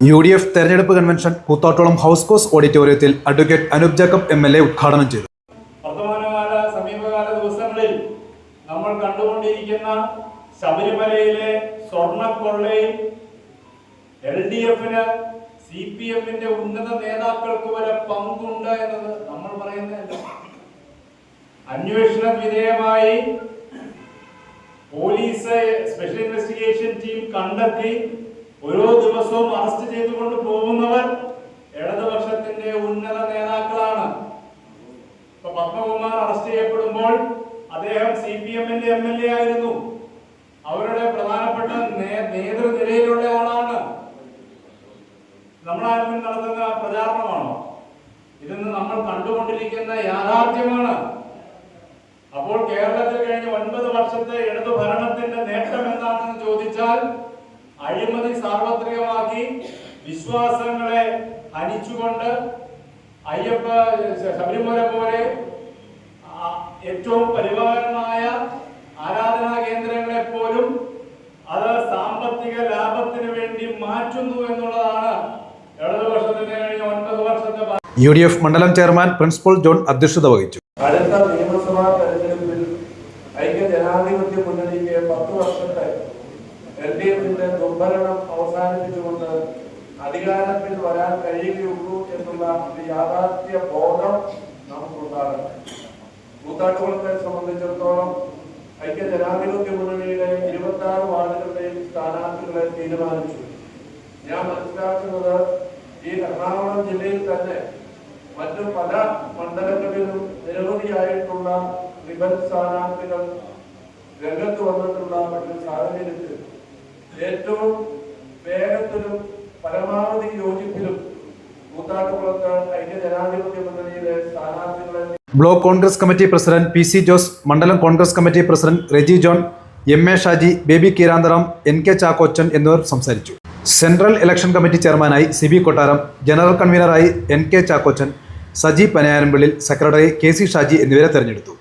U D F തെരഞ്ഞെടുപ്പ് convention കൂത്താട്ടോളം house കോസ് ഓഡിറ്റോറിയത്തിൽ advocate Anoop Jacob M L A ഉദ്ഘാടനം ചെയ്തു. വർത്തമാനകാല സമീപകാല ദിവസങ്ങളിൽ നമ്മൾ കണ്ടുകൊണ്ടിരിക്കുന്ന ശബരിമലയിലെ സ്വർണക്കൊള്ളയിൽ എൽ ഡി എഫിന് സി പി എമ്മിന്റെ ഉന്നത നേതാക്കൾക്ക് വരെ പങ്കുണ്ട് എന്നത് നമ്മൾ പറയുന്നതല്ല. അന്വേഷണ വിധേയമായി പോലീസ് സ്പെഷ്യൽ ഇൻവെസ്റ്റിഗേഷൻ ടീം കണ്ടെത്തി ഓരോ ദിവസവും അറസ്റ്റ് ചെയ്തുകൊണ്ട് പോകുന്നവർ ഇടതുപക്ഷത്തിന്റെ ഉന്നത നേതാക്കളാണ്. ഇപ്പൊ പത്മകുമാർ അറസ്റ്റ് ചെയ്യപ്പെടുമ്പോൾ അദ്ദേഹം സി പി എമ്മിന്റെ എം എൽ എ ആയിരുന്നു. അവരുടെ പ്രധാനപ്പെട്ട നേതൃനിരയിലുള്ള ആളാണ്. നമ്മളാരും നടത്തുന്ന പ്രചാരണമാണോ? ഇതെന്ന് നമ്മൾ കണ്ടുകൊണ്ടിരിക്കുന്ന യാഥാർത്ഥ്യമാണ്. അപ്പോൾ കേരളത്തിൽ കഴിഞ്ഞ ഒൻപത് വർഷത്തെ ഇടതു ഭരണത്തിന്റെ നേട്ടം എന്താണെന്ന് ചോദിച്ചാൽ അഴിമതി സാർവത്രികമാക്കി വിശ്വാസങ്ങളെ ഹനിച്ചുകൊണ്ട് അയ്യപ്പ ശബരിമല പോലെ ഏറ്റവും പരിപാലനമായ ആരാധനാ കേന്ദ്രങ്ങളെ പോലും അത് സാമ്പത്തിക ലാഭത്തിന് വേണ്ടി മാറ്റുന്നു എന്നുള്ളതാണ് ഇടതുപക്ഷത്തിന് കഴിഞ്ഞ ഒൻപത് വർഷത്തെ യു ഡി എഫ് മണ്ഡലം ചെയർമാൻ പ്രിൻസിപ്പൽ ജോൺ അധ്യക്ഷത വഹിച്ചു. അടുത്ത നിയമസഭാ തെരഞ്ഞെടുപ്പിൽ ഐക്യ ജനാധിപത്യ മുന്നണിക്ക് പത്ത് വർഷത്തെ എൽ ഡി എഫിന്റെ ദുർഭരണം അവസാനിപ്പിച്ചുകൊണ്ട് അധികാരത്തിൽ വരാൻ കഴിയുകയുള്ളൂ എന്നുള്ള ഒരു യാഥാർത്ഥ്യ ബോധം നമുക്കുണ്ടാകണം. കൂത്താട്ടുകളെ സംബന്ധിച്ചിടത്തോളം ഐക്യ ജനാധിപത്യ മുന്നണിയുടെ ഇരുപത്തി ആറ് വാർഡുകളുടെയും സ്ഥാനാർത്ഥികളെ തീരുമാനിച്ചു. ഞാൻ മനസ്സിലാക്കുന്നത് ഈ എറണാകുളം ജില്ലയിൽ തന്നെ മറ്റു പല മണ്ഡലങ്ങളിലും നിരവധിയായിട്ടുള്ള റിബൽ സ്ഥാനാർത്ഥികൾ രംഗത്ത് വന്നിട്ടുള്ള മറ്റൊരു സാഹചര്യത്തിൽ ഏറ്റവും വേഗത്തിലും പരമാവധി യോജിപ്പിലും കൂത്താട്ടുകുളത്ത് ഐക്യ ജനാധിപത്യ മുന്നണിയിലെ സ്ഥാനാർത്ഥികളെ block Congress committee president P C Jose മണ്ഡലം Congress committee president Reji John M A Shaji Baby കീരാന്തറാം N K Chackochan എന്നിവർ സംസാരിച്ചു. സെൻട്രൽ ഇലക്ഷൻ കമ്മിറ്റി ചെയർമാനായി സി ബി കൊട്ടാരം ജനറൽ കൺവീനറായി എൻ കെ ചാക്കോച്ചൻ സജി പനയാരമ്പിളിൽ സെക്രട്ടറി കെ സി ഷാജി എന്നിവരെ തെരഞ്ഞെടുത്തു.